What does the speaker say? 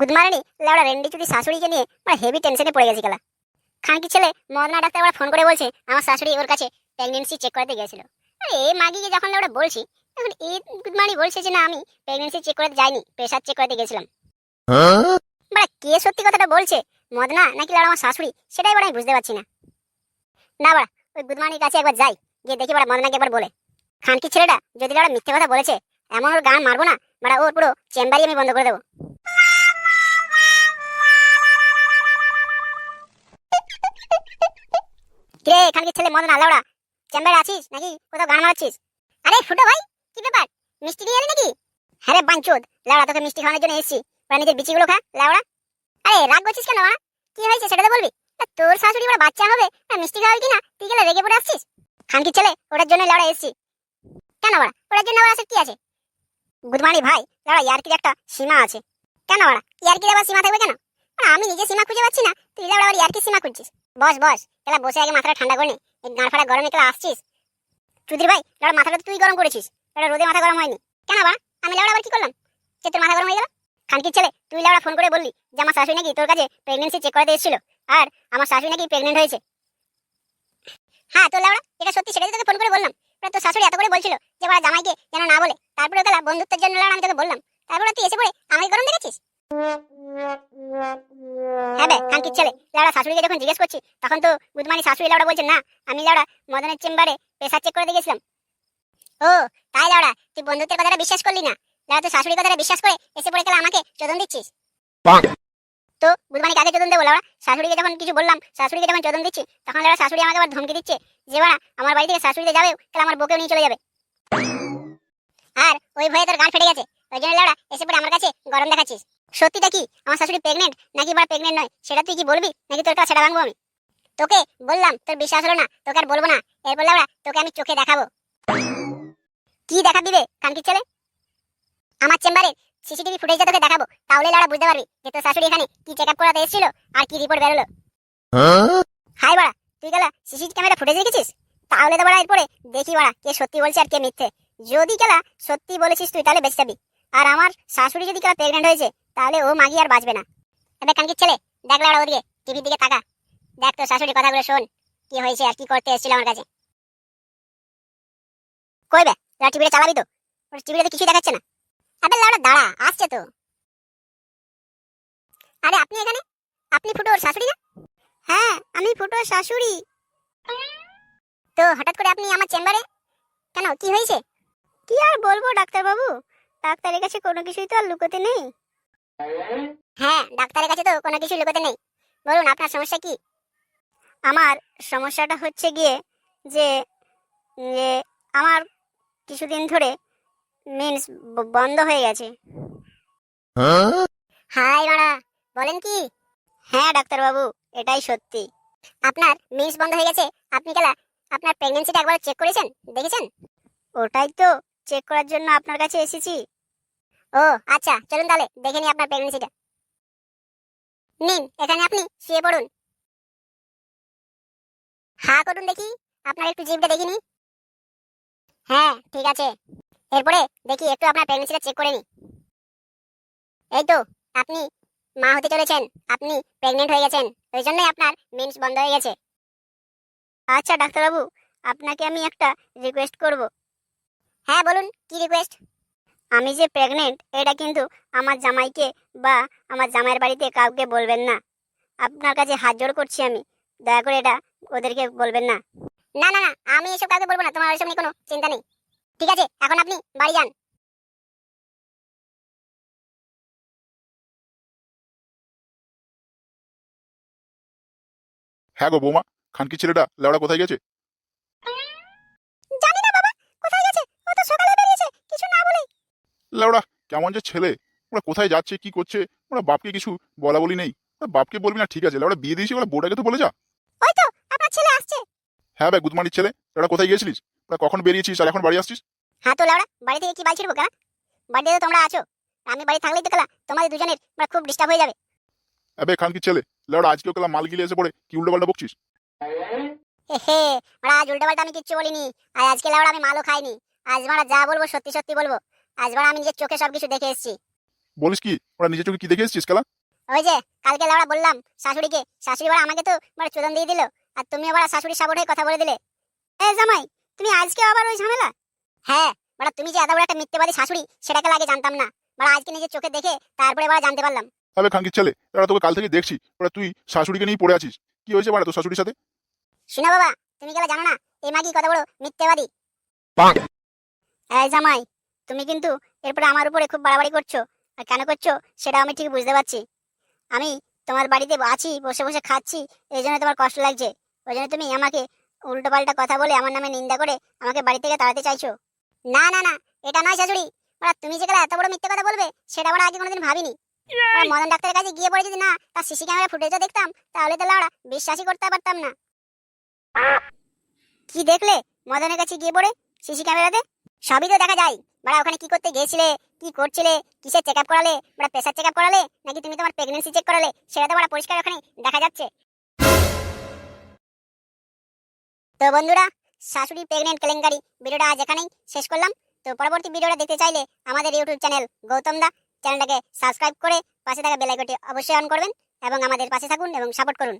গুদমারানি, লেওড়া রেন্ডি চুদি শাশুড়িকে নিয়ে মানে হেভি টেনশনে পড়ে গেছি গেলা। খানকি ছেলে মদনা ডাক্তার আবার ফোন করে বলছে, আমার শাশুড়ি ওর কাছে প্রেগনেন্সি চেক করাতে গেছিল আরে এই মাগিকে যখন লেওড়া বলছি এখন এই গুদমানি বলছে যে না, আমি প্রেগনেন্সি চেক করাতে যাইনি প্রেশার চেক করাতে গেছিলাম মানে কে সত্যি কথাটা বলছে? মদনা নাকি লেওড়া আমার শাশুড়ি? সেটাই এবার আমি বুঝতে পারছি না। না বাড়া, ওই গুদমানির কাছে একবার যাই, গিয়ে দেখি বাড়া মদনাকে একবার বলে। খানকি ছেলেটা যদি লেওড়া মিথ্যে কথা বলেছে, এমন ওর গান মারবো না, বাড়া ওর পুরো চেম্বারই আমি বন্ধ করে দেবো। কিরে ছেলে মদন আলাওড়া চেম্বারে আছিস নাকি? কোথাও গান মারাচ্ছিস আরে, ফুটো ভাই, কি ব্যাপার? মিষ্টি নিয়ে এলি নাকি? হ্যাঁ রে, বাঞ্চোদ। লাউড়া, তোকে মিষ্টি খাওয়ানোর জন্য এসেছি। ওরা নিজের বিচিগুলো খা, লাউড়া। আরে, রাগ করছিস কেন বাড়া কি হয়েছে সেটা তো বলবি। তোর শাশুড়ি বড় বাচ্চা হবে আর মিষ্টি খাওয়াবি কিনা? তুই গেলে রেগে পড়ে আসছিস? খানকি ছেলে, ওটার জন্য লাউড়া এসেছি। কেন বাড়া? ওটার জন্য আবার কি আছে? গুদমানি ভাই, লাউড়া, ইয়ার্কির একটা সীমা আছে। কেন বাড়া? ইয়ার্কির আবার সীমা থাকবে কেন? আমি নিজে সীমা খুঁজে পাচ্ছি না। তুই লাউড়া আবার ইয়ার্কির সীমা খুঁজছিস? বস বস এলা বসে আগে মাথাটা ঠান্ডা করে নে। এই গাঁড় ফাড়া গরমে কেলা আসছিস? চুদির ভাই, লাউড়া মাথাটা তুই গরম করেছিস? লাউড়া রোদে মাথা গরম হয়নি। কেন বাড়া? আমি লাউড়া আবার কি করলাম? যে তোর মাথা গরম হয়ে গেল? খানকির ছেলে, তুই লাউড়া ফোন করে বললি যে আমার শাশুড়ি নাকি তোর কাছে প্রেগনেন্সি চেক করাতে এসেছিল। আর আমার শাশুড়ি নাকি প্রেগনেন্ট হয়েছে। হ্যাঁ তোর লাউড়া, এটা সত্যি, সেটাই তোকে ফোন করে বললাম। তোর শাশুড়ি এত করে বলছিল যে বাড়া জামাইকে যেন না বলে। তারপরে ওকে বন্ধুত্বের জন্য লাউড়া আমি তোকে বললাম। তারপরে তুই এসে পড়ে আমাকে গরম দেখেছিস হ্যাঁ বে খানকির ছেলে লাউড়া শাশুড়িকে যখন জিজ্ঞেস করছি, তখন তো গুদমানি শাশুড়ি লাউড়া বলছে না, আমি লাউড়া মদনের চেম্বারে প্রেসার চেক করে দেখেছিলাম। ও, তাই লাউড়া, তুই বন্ধুত্বের কথাটা বিশ্বাস করলি না? লাউড়া, তুই শাশুড়ির কথাটা বিশ্বাস করে এসে পড়ে গেলে আমাকে চোদন দিচ্ছিস? তো বুধমানি কাকে চোদন দেবো লাউড়া? শাশুড়িকে যখন কিছু বললাম, শাশুড়িকে যখন চোদন দিচ্ছি, তখন লাউড়া শাশুড়ি আমাকে আবার ধমকি দিচ্ছে, যে, বাড়া, আমার বাড়ি থেকে শাশুড়িতে যাবে, তাহলে আমার বউকেও নিয়ে চলে যাবে। আর, ওই ভয়ে তোর গান ফেটে গেছে, ওই জন্য লাউড়া এসে পড়ে আমার কাছে গরম দেখাচ্ছিস। সত্যিটা কি? আমার শাশুড়ি প্রেগনেন্ট নাকি বা প্রেগনেন্ট নয়? সেটা তুই কি বলবি? নাকি তোর কাছে সেটা ভাঙবো আমি? তোকে বললাম, তোর বিশ্বাস হলো না, তোকে আর বলব না। এরপর লাউড়া তোকে আমি চোখে দেখাবো। কি দেখাবি রে কানকি ছেলে? আমার চেম্বারে সিসিটিভি ফুটেজটা তোকে দেখাবো, তাহলে লাউড়া বুঝতে পারবি যে তোর শাশুড়ি এখানে কি চেক আপ করাতে এসেছিল আর কি রিপোর্ট বেরোলো। হাই বাড়া, তুই গেলা সিসিটিভি ক্যামেরা ফুটেজ দেখেছিস? তাহলে তো বাড়া এরপরে দেখি বাড়া কে সত্যি বলছে আর কে মিথ্যে। যদি গেলা সত্যি বলেছিস তুই তাহলে বেঁচে যাবি। আর আমার শাশুড়ি যদি কেলা প্রেগনেন্ট হয়েছে তাহলে ও মাগি আর বাঁচবে না। এবার কানকির ছেলে, দেখ লাউড়া ওদিকে টিভির দিকে তাকা। দেখ তোর শাশুড়ির কথাগুলো শোন, কি হয়েছে আর কি করতে এসেছিল আমার কাছে। কই বে, লাউড়া টিভিটা চালাবি তো? ওর টিভিটাতে কিছুই দেখাচ্ছে না। আবে লাউড়া, দাঁড়া, আসছে তো। আরে আপনি এখানে? আপনি ফুটো ওর শাশুড়ি না? হ্যাঁ আমি ফুটোর শাশুড়ি। তো হঠাৎ করে আপনি আমার চেম্বারে? কেন, কি হয়েছে? কি আর বলব, ডাক্তারবাবু? ডাক্তারের কাছে কোনো কিছুই তো আর লুকোতে নেই। হ্যাঁ ডাক্তারের কাছে তো কোনো কিছু লুকোতে নেই। বলুন, আপনার সমস্যা কি? আমার সমস্যাটা হচ্ছে গিয়ে যে যে আমার কিছুদিন ধরে মিন্স বন্ধ হয়ে গেছে। হাই মারা, বলেন কি? হ্যাঁ ডাক্তারবাবু, এটাই সত্যি। আপনার মিন্স বন্ধ হয়ে গেছে, আপনি কেলা আপনার প্রেগনেন্সিটা একবার চেক করেছেন? দেখেছেন? ওটাই তো চেক করার জন্য আপনার কাছে এসেছি। ও। আচ্ছা চলুন তাহলে, দেখে নিই আপনার প্রেগনেন্সিটা নিন, এখানে আপনি, শুয়ে পড়ুন। হা, করুন দেখি, আপনার একটু হ্যাঁ ঠিক আছে। এরপরে দেখি, একটু আপনার প্রেগনেন্সিটা চেক করে এই তো, আপনি মা হতে চলেছেন, আপনি প্রেগনেন্ট হয়ে গেছেন, ওই জন্যই আপনার মিন্স বন্ধ হয়ে গেছে। আচ্ছা ডাক্তারবাবু, আপনাকে আমি একটা রিকোয়েস্ট করব। হ্যাঁ বলুন, কি রিকোয়েস্ট আমি যে প্রেগনেন্ট এটা কিন্তু আমার জামাইকে বা আমার জামাইয়ের বাড়িতে কাউকে বলবেন না। আপনার কাছে হাত জোড় করছি আমি। দয়া করে এটা ওদেরকে বলবেন না। না না না, আমি এসব কাউকে বলব না। তোমার এসব নিয়ে কোনো চিন্তা নেই। ঠিক আছে, এখন আপনি বাড়ি যান। হ্যাঁ গো বৌমা, খানকি ছেলেটা লেওড়া কোথায় গেছে? লেওড়া কেমন যে ছেলে। ওরা কোথায় যাচ্ছে কি করছে ওরা বাপকে কিছু বলা বলি নেই। ওরা বাপকে বলবি না ঠিক আছে লেওড়া বিয়ে দিয়েছি ওরা বোর্ডাকে তো বলে যা। ওই তো আপনার ছেলে আসছে। হ্যাঁ ভাই গুদমানির ছেলে ওরা কোথায় গিয়েছিলিস? ওরা কখন বেরিয়েছিস আর এখন বাড়ি আসছিস? হ্যাঁ তো লাউড়া বাড়ি থেকে কি বাল ছিড়বো কেন বাড়িতে তো তোমরা আছো। আমি বাড়ি থাকলেই তো কেলা তোমাদের দুজনের মানে খুব ডিস্টার্ব হয়ে যাবে। আবে খান কি ছেলে? লেওড়া আজকেও কেলা মাল গিলে এসে পড়ে কি উল্টো পাল্টা বকছিস? হে মারা আজ উল্টো পাল্টা আমি কিচ্ছু বলিনি। আর আজকে লাউড়া আমি মালও খাইনি। আজ মারা যা বলব সত্যি সত্যি বলব। আজ আমি নিজের চোখে সবকিছু দেখে এসেছি। বলিস কি? ওরা নিজের চোখে কি দেখে এসেছিস কালা ওই যে কালকে লাউড়া বললাম শাশুড়িকে শাশুড়ি বড় আমাকে তো বড় চোদন দিয়ে দিল আর তুমি আবার শাশুড়ি সাপোর্ট হয়ে কথা বলে দিলে। এ জামাই তুমি আজকে আবার ওই ঝামেলা? হ্যাঁ বড় তুমি যে এত বড় একটা মিথ্যেবাদী শাশুড়ি সেটাকে আগে জানতাম না। বড় আজকে নিজের চোখে দেখে তারপরে বড় জানতে পারলাম। তবে খানকির ছেলে এরা তোকে কাল থেকে দেখছি ওরা তুই শাশুড়িকে নিয়ে পড়ে আছিস। কি হয়েছে বাড়া তোর শাশুড়ির সাথে? শোনা বাবা তুমি গেলে জানো না এই মাগি কত বড় মিথ্যেবাদী। এই জামাই তুমি কিন্তু এরপরে আমার উপরে খুব বাড়াবাড়ি করছ। আর কেন করছ? সেটা আমি ঠিক বুঝতে পারছি। আমি তোমার বাড়িতে আছি, বসে বসে খাচ্ছি, এই জন্য তোমার কষ্ট লাগছে। ওই জন্য তুমি আমাকে উল্টো পাল্টা কথা বলে আমার নামে নিন্দা করে আমাকে বাড়ি থেকে তাড়াতে চাইছো। না না না, এটা নয় শাশুড়ি। ওরা তুমি যে এত বড় মিথ্যে কথা বলবে, সেটা আমরা আগে কোনোদিন ভাবিনি। মদন ডাক্তারের কাছে গিয়ে পরে যদি না, তার সিসি ক্যামেরা ফুটেজও দেখতাম, তাহলে তাহলে লাউড়া বিশ্বাসই করতে পারতাম না। কি দেখলে মদনের কাছে গিয়ে পড়ে সিসি ক্যামেরাতে? সবই তো দেখা যায়। বাড়া ওখানে কি করতে গিয়েছিলে? কি করছিলে? কিসের চেক আপ করালে? বাড়া প্রেশার চেক আপ করালে? নাকি তুমি তোমার প্রেগনেন্সি চেক করালে? সেটা তো বাড়া পরিষ্কার ওখানে দেখা যাচ্ছে। তো বন্ধুরা, শাশুড়ি প্রেগনেন্ট কেলেঙ্কারি। ভিডিওটা আজ এখানেই শেষ করলাম। তো পরবর্তী ভিডিওটা দেখতে চাইলে আমাদের ইউটিউব চ্যানেল গৌতম দা চ্যানেলটাকে সাবস্ক্রাইব করে পাশে থাকা বেল আইকনটি অবশ্যই অন করবেন এবং আমাদের পাশে থাকুন এবং সাপোর্ট করুন।